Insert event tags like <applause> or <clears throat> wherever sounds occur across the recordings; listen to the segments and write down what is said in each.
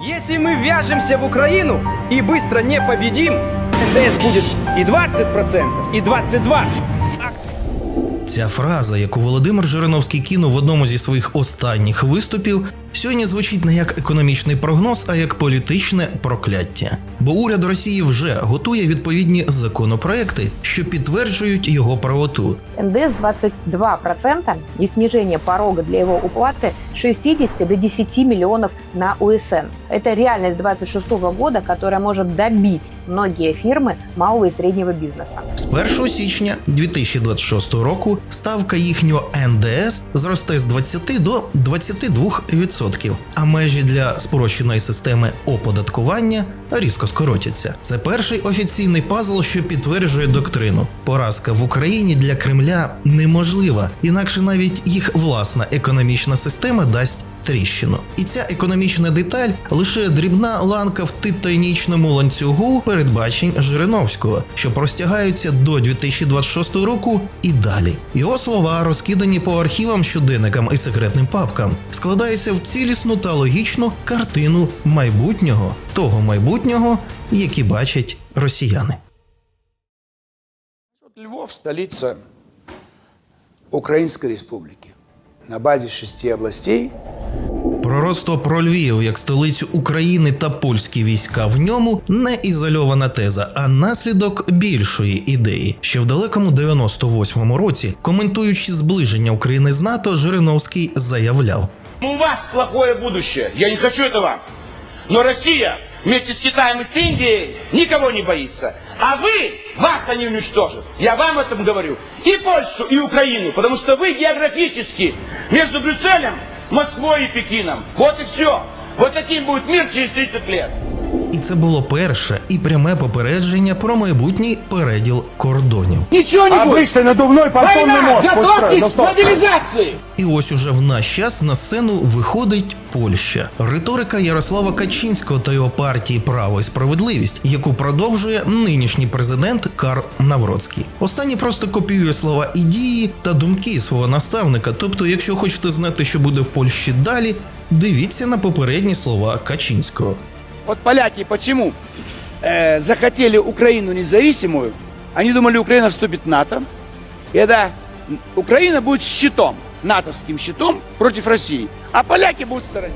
Если мы вяжемся в Украину и быстро не победим, НДС будет и 20%, и 22%. Ця фраза, яку Володимир Жириновський кинув в одному зі своїх останніх виступів, сьогодні звучить не як економічний прогноз, а як політичне прокляття. Бо уряд Росії вже готує відповідні законопроекти, що підтверджують його правоту. НДС 22% и снижение порога для его уплаты с 60 до 10 миллионов на УСН. Это реальность 26 года, которая может добить многие фирмы малого и среднего бизнеса. З 1 січня 2026 року ставка їхнього НДС зросте з 20 до 22%, а межі для спрощеної системи оподаткування різко скоротяться. Це перший офіційний пазл, що підтверджує доктрину. Поразка в Україні для Кремля неможлива, інакше навіть їх власна економічна система дасть тріщину. І ця економічна деталь лише дрібна ланка в титанічному ланцюгу передбачень Жириновського, що простягаються до 2026 року і далі. Його слова, розкидані по архівам, щоденникам і секретним папкам, складаються в цілісну та логічну картину майбутнього, того майбутнього, які бачать росіяни. Львов – столица Украинской Республики. На базе шести областей Пророцтво про Львів як столицю України та польські війська в ньому не ізольована теза, а наслідок більшої ідеї. Ще в далекому 98-му році, коментуючи зближення України з НАТО, Жириновський заявляв: У вас плохое будущее. Я не хочу этого. Но Россия вместе с Китаем и с Индией никого не боится. А вы, вас они уничтожат. Я вам этом говорю. И Польшу, и Украину. Потому что вы географически между Брюсселем, Москвой и Пекином. Вот и все. Вот таким будет мир через 30 лет. і це було перше і пряме попередження про майбутній переділ кордонів. Ничего не будет. Обычный надувной понтонный Война! мост построен. Ну Готовьтесь к что? мобилизации! І ось уже в наш час на сцену виходить Польща. Риторика Ярослава Качинського та його партії Право і справедливість, яку продовжує нинішній президент Карл Навроцький. Останній просто копіює слова і дії та думки свого наставника. Тобто, якщо хочете знати, що буде в Польщі далі, дивіться на попередні слова Качинського. Вот поляки почему э, захотели Украину независимую? Они думали, Украина вступит в НАТО. И это Украина будет щитом, натовским щитом против России. А поляки будут в стороне.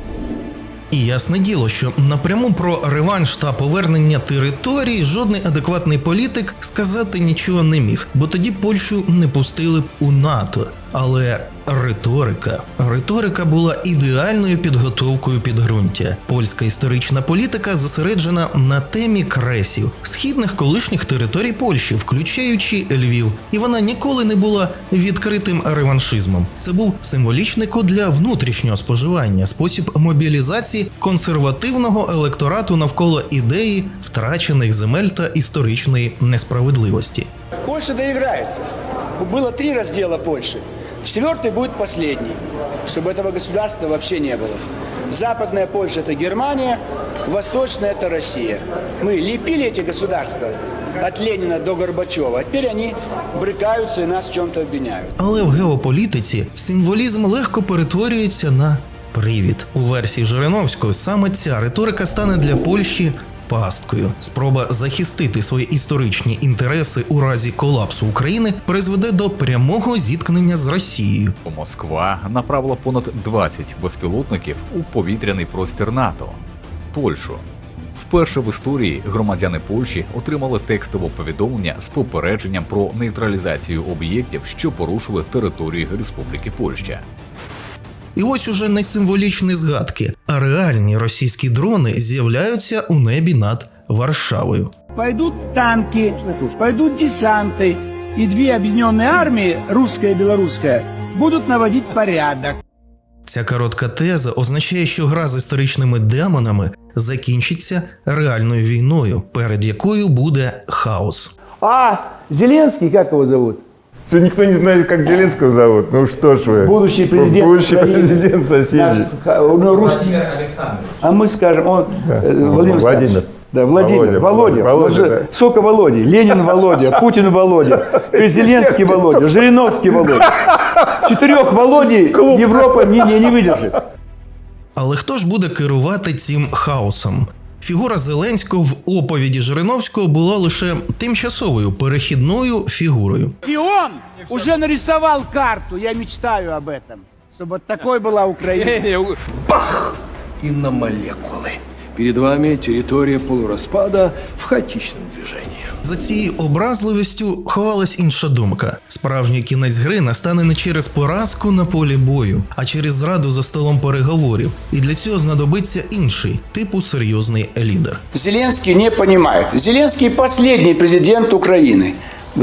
І ясне діло, що напряму про реванш та повернення територій жодний адекватний політик сказати нічого не міг, бо тоді Польщу не пустили б у НАТО. Але риторика, риторика була ідеальною підготовкою підґрунтя. Польська історична політика зосереджена на темі кресів східних колишніх територій Польщі, включаючи Львів, і вона ніколи не була відкритим реваншизмом. Це був символічний код для внутрішнього споживання, спосіб мобілізації консервативного електорату навколо ідеї втрачених земель та історичної несправедливості. Польша доиграется. Было три раздела Польши. Четвертый будет последний, чтобы этого государства вообще не было. Западная Польша – это Германия, восточная – это Россия. Мы лепили эти государства от Ленина до Горбачева, а теперь они брыкаются и нас в чем-то обвиняют. Але в геополітиці символізм легко перетворюється на привід. У версії Жириновського саме ця риторика стане для Польщі пасткою. Спроба захистити свої історичні інтереси у разі колапсу України призведе до прямого зіткнення з Росією. Москва направила понад 20 безпілотників у повітряний простір НАТО. Польщу. Вперше в історії громадяни Польщі отримали текстове повідомлення з попередженням про нейтралізацію об'єктів, що порушили територію Республіки Польща. І ось уже не символічні згадки, а реальні російські дрони з'являються у небі над Варшавою. пойдут танки, пойдут десанты, и две объединенные армии, русская и белорусская, будут наводить порядок. Ця коротка теза означає, що гра з історичними демонами закінчиться реальною війною, перед якою буде хаос. А Зеленский, как его зовут? Что никто не знает, как Зеленского зовут. Ну что ж вы. Будущий президент Будущий Украины. президент соседей. Наш, ну, русский. А мы скажем, он, Да. э, Ну, Владимир, Владимир. Александрович. Да, Владимир, Володя, Володя, Володя, Володя, да. сколько Володи? Ленин Володя, Путин Володя, Зеленский Володя, Жириновский Володя. Четырех Володей Европа не, не, не выдержит. Але хто ж буде керувати цим хаосом? Фігура Зеленського в оповіді Жириновського була лише тимчасовою перехідною фігурою. И он уже нарисовал карту, я мечтаю об этом. Чтобы вот такой была Украина. Бах! И на молекулы. Перед вами территория полураспада в хаотичном движении. За цією образливістю ховалась інша думка. Справжній кінець гри настане не через поразку на полі бою, а через зраду за столом переговорів. І для цього знадобиться інший типу серйозний лідер. Зеленский не понимает. Зеленский последний президент Украины.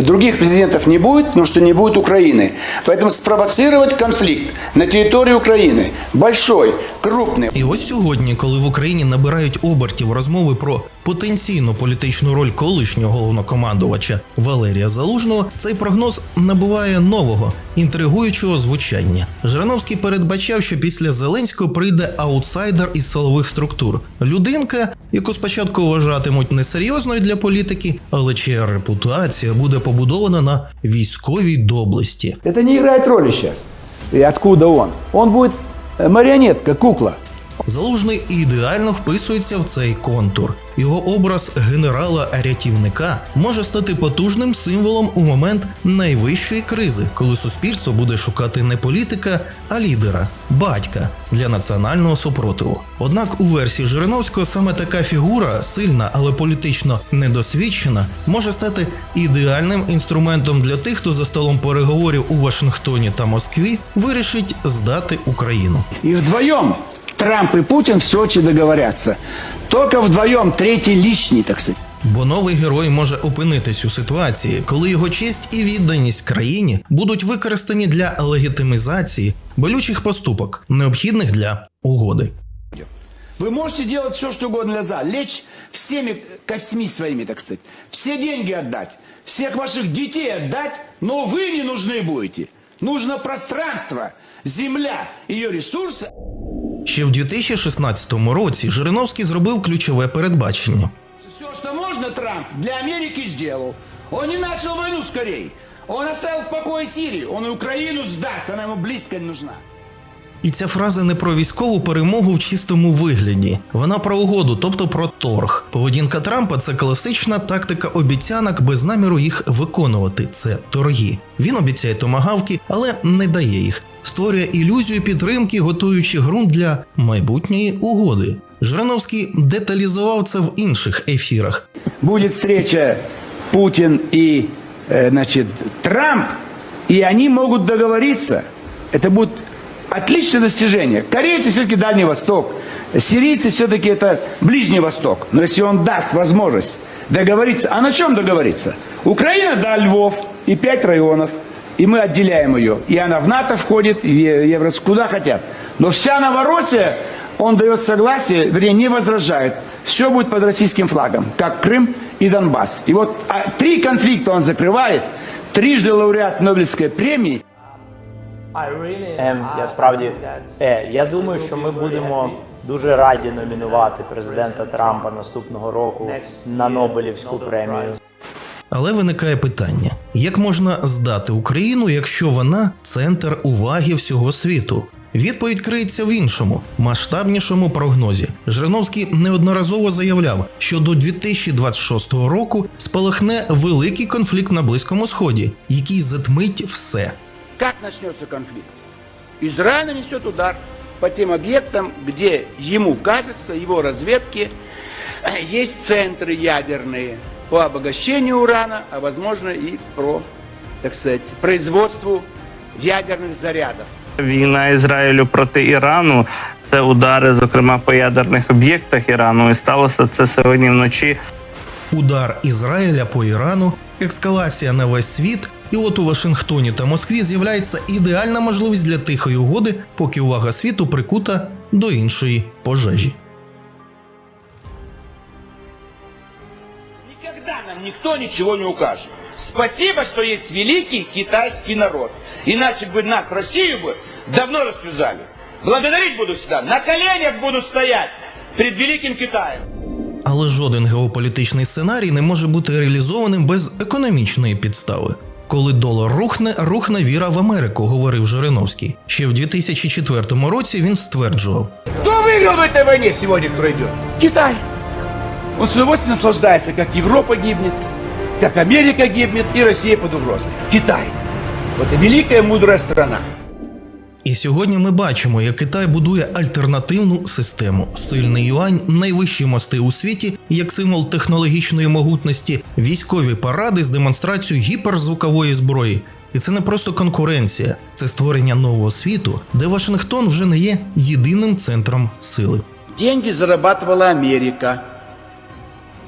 Других президентов не будет, потому что не будет Украины. Поэтому спровоцировать конфликт на территории Украины большой, крупный, І ось сьогодні, коли в Україні набирають обертів розмови про потенційну політичну роль колишнього головнокомандувача Валерія Залужного, цей прогноз набуває нового інтригуючого звучання. Жириновський передбачав, що після Зеленського прийде аутсайдер із силових структур, людинка, яку спочатку вважатимуть несерйозною для політики, але чия репутація буде побудована на військовій доблесті. Это не играет роли сейчас. И откуда он? Он будет э, марионетка, кукла. Залужний ідеально вписується в цей контур. Його образ генерала-рятівника може стати потужним символом у момент найвищої кризи, коли суспільство буде шукати не політика, а лідера, батька для національного супротиву. Однак у версії Жириновського саме така фігура, сильна, але політично недосвідчена, може стати ідеальним інструментом для тих, хто за столом переговорів у Вашингтоні та Москві вирішить здати Україну. И вдвоем Трамп и Путин в Сочи договорятся. Только вдвоем, третий лишний, так сказать. Бо новий герой може опинитись у ситуації, коли його честь і відданість країні будуть використані для легітимізації болючих поступок, необхідних для угоди. Вы можете делать все, что угодно для за, лечь всеми костьми своими, так сказать, все деньги отдать, всех ваших детей отдать, но вы не нужны будете. Нужно пространство, земля, ее ресурсы, Ще в 2016 році Жириновський зробив ключове передбачення. Все, что можно, Трамп для Америки сделал. Он не начал войну скорее. Он оставил в покое Сирию. Он и Украину сдаст, она ему близко не нужна. І ця фраза не про військову перемогу в чистому вигляді. Вона про угоду, тобто про торг. Поведінка Трампа це класична тактика обіцянок без наміру їх виконувати. Це торги. Він обіцяє томагавки, але не дає їх Створює ілюзію підтримки, готуючи ґрунт для майбутньої угоди. Жириновський деталізував це в інших ефірах. Будет встреча Путин и, э, значит, Трамп, и они могут договориться. Это будет отличное достижение. Корейцы все-таки Дальний Восток, сирийцы все-таки это Ближний Восток. Но если он даст возможность договориться, а на чем договориться? Украина, да, Львов и пять районов. И мы отделяем ее. И она в НАТО входит, и в Еврос, куда хотят. Но вся Новороссия, он дает согласие, вернее, не возражает. Все будет под российским флагом, как Крым и Донбасс. И вот а, три конфликта он закрывает. Трижды лауреат Нобелевской премии. Ем, я справді е, я думаю, що ми будемо дуже раді номінувати президента Трампа наступного року на Нобелівську премію. Але виникає питання: як можна здати Україну, якщо вона центр уваги всього світу? Відповідь криється в іншому, масштабнішому прогнозі. Жириновський неодноразово заявляв, що до 2026 року спалахне великий конфлікт на Близькому Сході, який затмить все. Как начнется конфликт? Израиль нанесет удар по тем объектам, где ему кажется, его разведки, <clears throat> есть центры ядерные по обогащению урана, а возможно и про, так сказать, производству ядерных зарядов. Війна Ізраїлю проти Ірану це удари, зокрема по ядерних об'єктах Ірану. І сталося це сьогодні вночі. Удар Ізраїля по Ірану, ескалація на весь світ. І от у Вашингтоні та Москві з'являється ідеальна можливість для тихої угоди, поки увага світу прикута до іншої пожежі. нам никто ничего не укажет. Спасибо, что есть великий китайский народ. Иначе бы нас, Россию бы, давно растерзали. Благодарить буду всегда, на коленях буду стоять перед великим Китаем. Але жоден геополітичний сценарій не може бути реалізованим без економічної підстави. Коли долар рухне, рухне віра в Америку, говорив Жириновський. Ще в 2004 році він стверджував: Кто выиграл в этой войне сегодня, кто идет? Китай. Он с удовольствием наслаждается, как Европа гибнет, как Америка гибнет и Россия под угрозой. Китай. Вот это великая мудрая страна. І сьогодні ми бачимо, як Китай будує альтернативну систему. Сильний юань, найвищі мости у світі, як символ технологічної могутності, військові паради з демонстрацією гіперзвукової зброї. І це не просто конкуренція, це створення нового світу, де Вашингтон вже не є єдиним центром сили. Деньги зарабатывала Америка,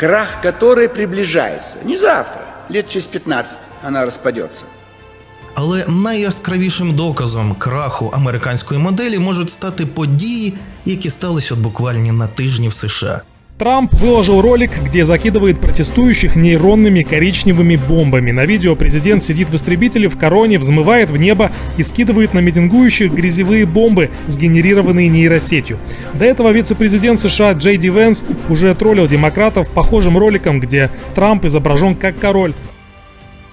крах которой приближается. Не завтра, лет через 15 она распадется. Але найяскравішим доказом краху американської моделі можуть стати події, які сталися от буквально на тижні в США. Трамп выложил ролик, где закидывает протестующих нейронными коричневыми бомбами. На видео президент сидит в истребителе в короне, взмывает в небо и скидывает на митингующих грязевые бомбы, сгенерированные нейросетью. До этого вице-президент США Джей Ди Венс уже троллил демократов похожим роликом, где Трамп изображен как король.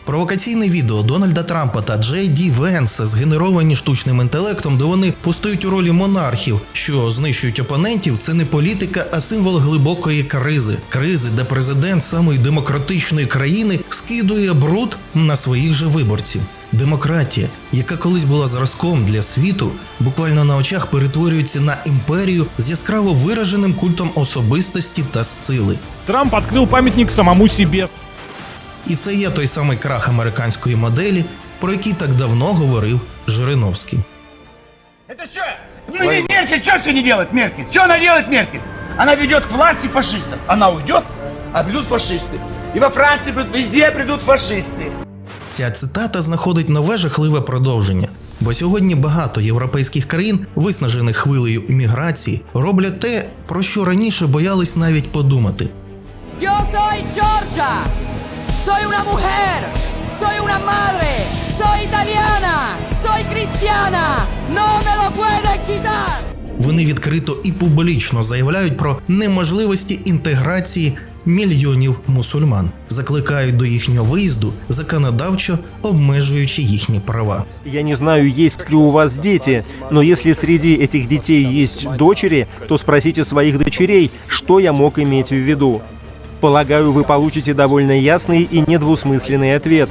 Провокаційне відео Дональда Трампа та Джей Ді Венса, згенеровані штучним інтелектом, де вони постають у ролі монархів, що знищують опонентів. Це не політика, а символ глибокої кризи. Кризи, де президент самої демократичної країни скидує бруд на своїх же виборців. Демократія, яка колись була зразком для світу, буквально на очах перетворюється на імперію з яскраво вираженим культом особистості та сили. Трамп открыл памятник самому себе. І це є той самий крах американської моделі, про який так давно говорив Жириновський. Это что? Ну, не, Меркель что все не делает, Меркель? Что она делает, Меркель? Она ведет к власти фашистов. Она уйдет, а придут фашисты. И во Франции придут, везде придут фашисты. Ця цитата знаходить нове жахливе продовження. Бо сьогодні багато європейських країн, виснажених хвилею імміграції, роблять те, про що раніше боялись навіть подумати. Yo soy Georgia. Soy una mujer. Soy una madre. Soy italiana. Soy cristiana. No me lo pueden quitar. Вони відкрито і публічно заявляють про неможливості інтеграції мільйонів мусульман, закликають до їхнього виїзду, законодавчо обмежуючи їхні права. Я не знаю, есть ли у вас дети, но если среди этих детей есть дочери, то спросите своих дочерей, что я мог иметь в виду. Полагаю, вы получите довольно ясный и недвусмысленный ответ.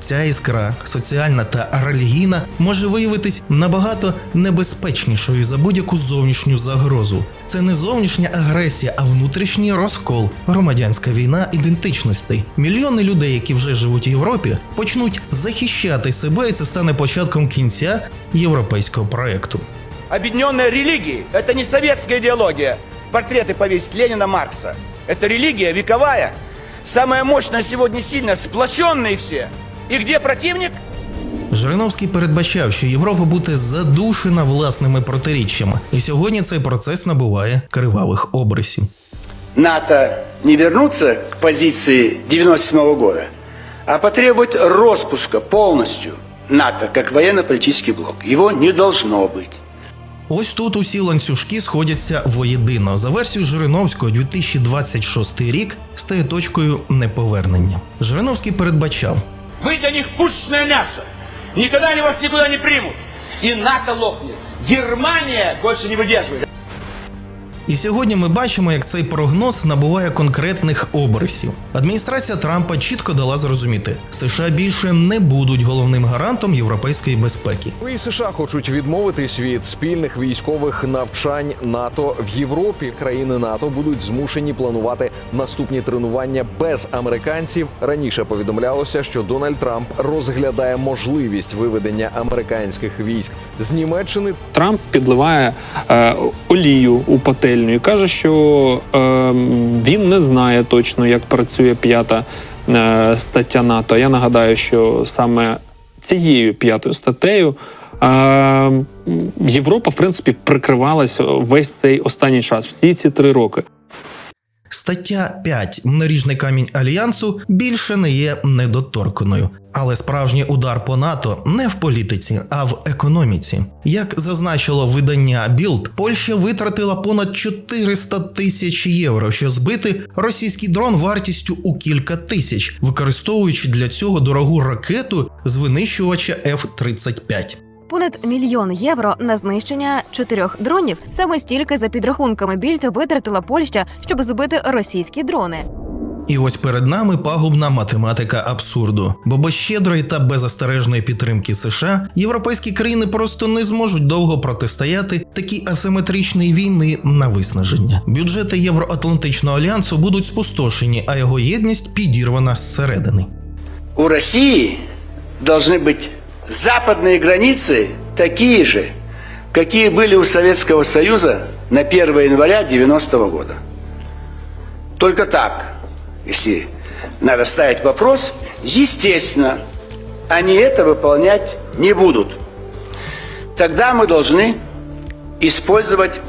Ця іскра, соціальна та релігійна, може виявитись набагато небезпечнішою за будь-яку зовнішню загрозу. Це не зовнішня агресія, а внутрішній розкол, громадянська війна ідентичностей. Мільйони людей, які вже живуть в Європі, почнуть захищати себе, і це стане початком кінця європейського проекту. Объединенная религия – это не советская идеология. Портреты повесить Ленина, Маркса. Это религия вековая. Самая мощная сегодня сильная, сплоченные все. И где противник? Жириновський передбачав, що Європа буде задушена власними протиріччями, і сьогодні цей процес набуває кривавих обрисів. НАТО не вернуться к позиции 97 года, а потребовать распуска полностью НАТО как военно-политический блок. Его не должно быть. Ось тут усі ланцюжки сходяться воєдино. За версією Жириновського, 2026 рік стає точкою неповернення. Жириновський передбачав, Ви для них пушне мясо. ніколи они вас нікуди не примут. І НАТО лопне. Германія больше не выдерживает. І сьогодні ми бачимо, як цей прогноз набуває конкретних обрисів. Адміністрація Трампа чітко дала зрозуміти, США більше не будуть головним гарантом європейської безпеки. І США хочуть відмовитись від спільних військових навчань НАТО в Європі. Країни НАТО будуть змушені планувати наступні тренування без американців. Раніше повідомлялося, що Дональд Трамп розглядає можливість виведення американських військ з Німеччини. Трамп підливає е, олію у пательню і каже, що е, він не знає точно, як працює п'ята е, стаття НАТО. Я нагадаю, що саме цією п'ятою статтею. е, Європа, в принципі, прикривалася весь цей останній час, всі ці три роки. Стаття 5 наріжний камінь альянсу більше не є недоторканою. Але справжній удар по НАТО не в політиці, а в економіці. Як зазначило видання Білд, Польща витратила понад 400 тисяч євро, щоб збити російський дрон вартістю у кілька тисяч, використовуючи для цього дорогу ракету з винищувача F-35. Понад мільйон євро на знищення чотирьох дронів. Саме стільки за підрахунками Більд витратила Польща, щоб збити російські дрони. І ось перед нами пагубна математика абсурду. Бо без щедрої та беззастережної підтримки США європейські країни просто не зможуть довго протистояти такій асиметричній війни на виснаження. Бюджети Євроатлантичного альянсу будуть спустошені, а його єдність підірвана зсередини. У России должны быть западные границы такие же, какие были у Советского Союза на 1 января 90 года. Только так, если надо ставить вопрос, естественно, они это выполнять не будут. Тогда мы должны использовать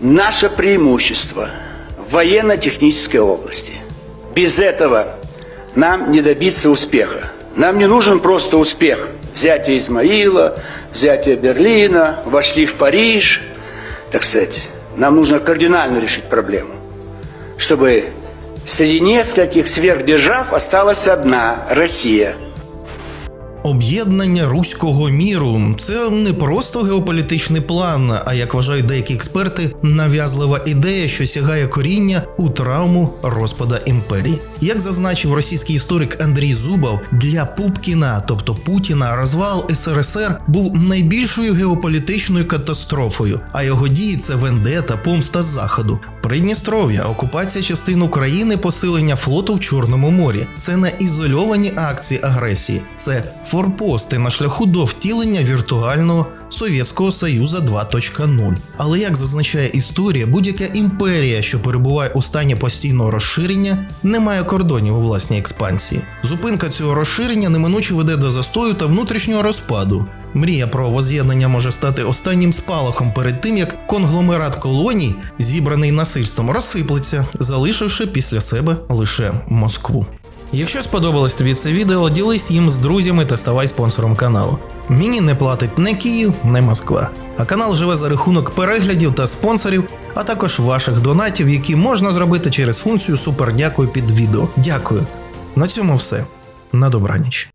наше преимущество в военно-технической области. Без этого нам не добиться успеха. Нам не нужен просто успех. Взятие Измаила, взятие Берлина, вошли в Париж. Так сказать, нам нужно кардинально решить проблему. Чтобы среди нескольких сверхдержав осталась одна – Россия – Об'єднання руського міру це не просто геополітичний план, а як вважають деякі експерти, нав'язлива ідея, що сягає коріння у травму розпада імперії. Як зазначив російський історик Андрій Зубов, для Пупкіна, тобто Путіна, розвал СРСР був найбільшою геополітичною катастрофою, а його дії це вендета, помста з заходу. Придністров'я, окупація частин України, посилення флоту в Чорному морі. Це не ізольовані акції агресії, це форпости на шляху до втілення віртуального Совєтського Союзу 2.0. Але як зазначає історія, будь-яка імперія, що перебуває у стані постійного розширення, не має кордонів у власній експансії. Зупинка цього розширення неминуче веде до застою та внутрішнього розпаду. Мрія про воз'єднання може стати останнім спалахом перед тим, як конгломерат колоній, зібраний насильством, розсиплеться, залишивши після себе лише Москву. Якщо сподобалось тобі це відео, ділись їм з друзями та ставай спонсором каналу. Мені не платить не Київ, не Москва. А канал живе за рахунок переглядів та спонсорів, а також ваших донатів, які можна зробити через функцію Супердякую під відео. Дякую. На цьому все. На добраніч.